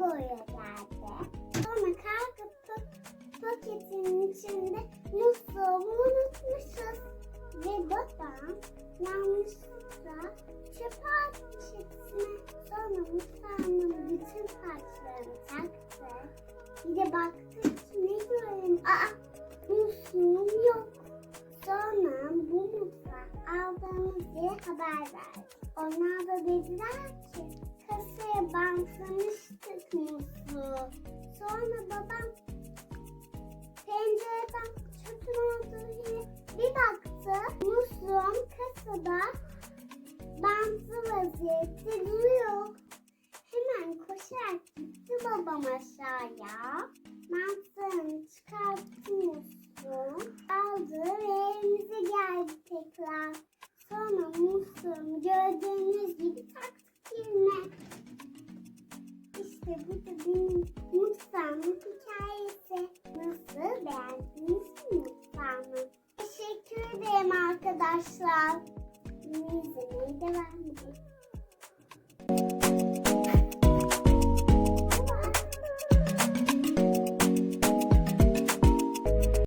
boyuyorlardı. Sonra kalkıp paketin içinde musluğumu unutmuşuz. Ve babam yanlışlıkla çöp atmıştı. Sonra mutfağımın bütün parçalarını taktı. Bir de baktı ki ne göreyim? Aa musluğum yok. Sonra bu mutfağa aldığımız yere haber verdi. Onlar da dediler ki kasaya bantlamış Sonra babam pencereden çöpün olduğu yere bir baktı. Musluğum kasada bantlı vaziyette duruyor. Hemen koşarak gitti babam aşağıya. Bantlarını çıkarttı musluğun. Aldı ve evimize geldi tekrar. Sonra musluğumu gördüğünüz gibi taktık yerine. İşte bu arkadaşlar. İzlemeye devam edin.